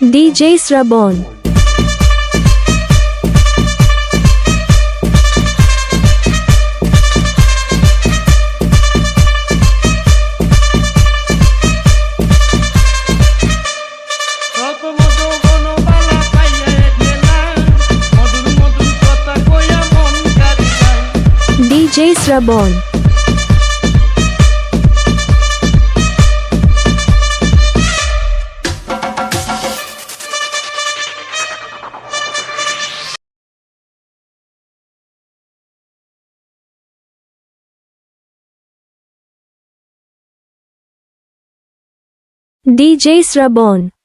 DJ শ্রাবণ কত মতো DJ Srabon.